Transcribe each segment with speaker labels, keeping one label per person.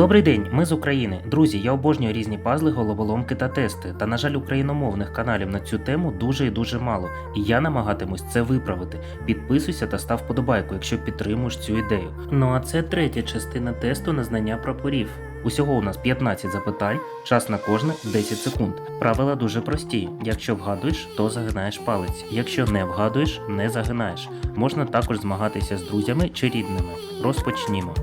Speaker 1: Добрий день, ми з України. Друзі, я обожнюю різні пазли, головоломки та тести. Та, на жаль, україномовних каналів на цю тему дуже і дуже мало. І я намагатимусь це виправити. Підписуйся та став подобайку, якщо підтримуєш цю ідею. Ну а це третя частина тесту на знання прапорів. Усього у нас 15 запитань, час на кожне 10 секунд. Правила дуже прості. Якщо вгадуєш, то загинаєш палець. Якщо не вгадуєш, не загинаєш. Можна також змагатися з друзями чи рідними. Розпочнімо.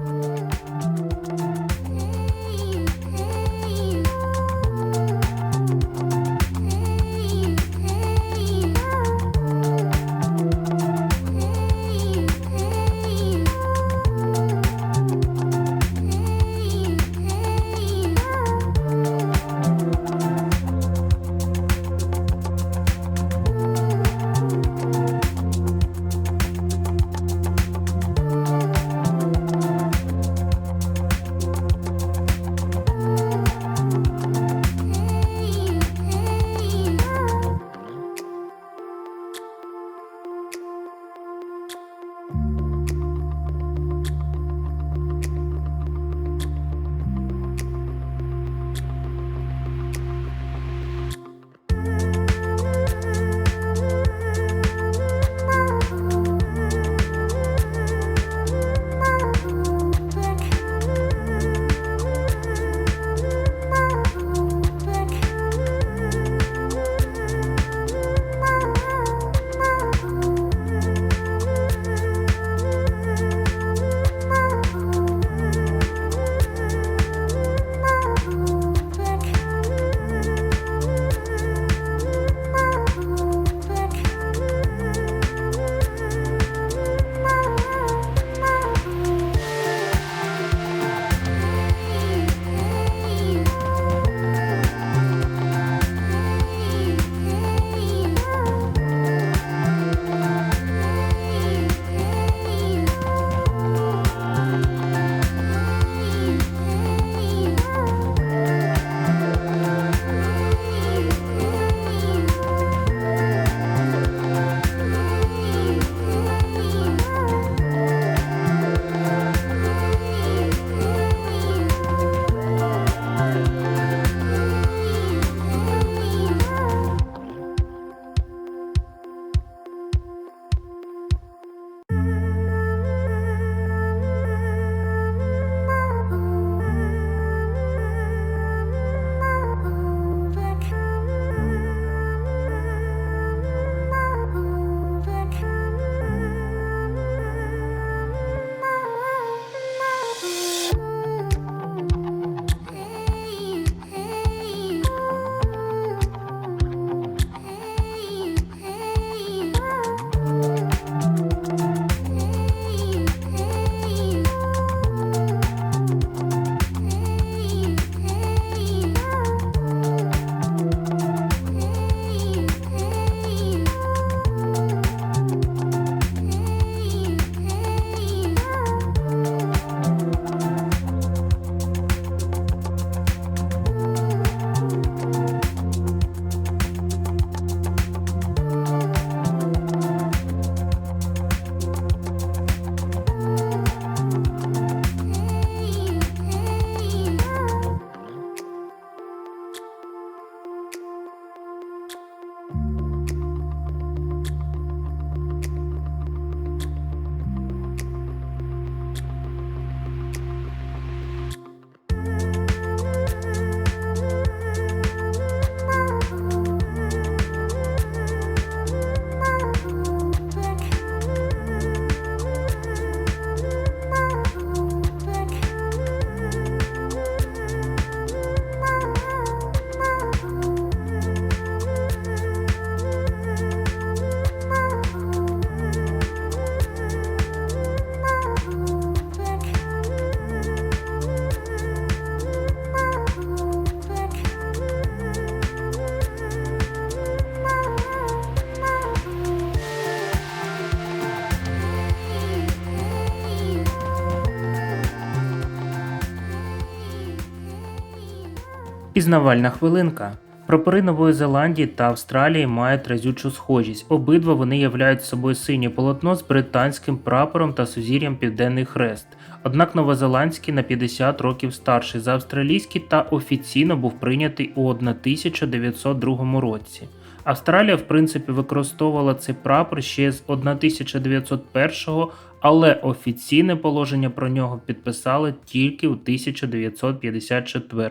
Speaker 1: Пізнавальна хвилинка. Прапори Нової Зеландії та Австралії мають разючу схожість. Обидва вони являють собою синє полотно з британським прапором та сузір'ям Південний Хрест. Однак новозеландський на 50 років старший за австралійський та офіційно був прийнятий у 1902 році. Австралія, в принципі, використовувала цей прапор ще з 1901 але офіційне положення про нього підписали тільки у 1954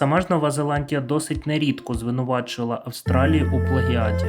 Speaker 1: Сама ж Нова Зеландія досить нерідко звинувачувала Австралію у плагіаті.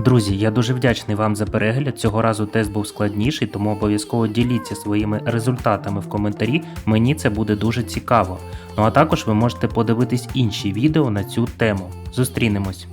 Speaker 1: Друзі, я дуже вдячний вам за перегляд. Цього разу тест був складніший, тому обов'язково діліться своїми результатами в коментарі. Мені це буде дуже цікаво. Ну а також ви можете подивитись інші відео на цю тему. Зустрінемось!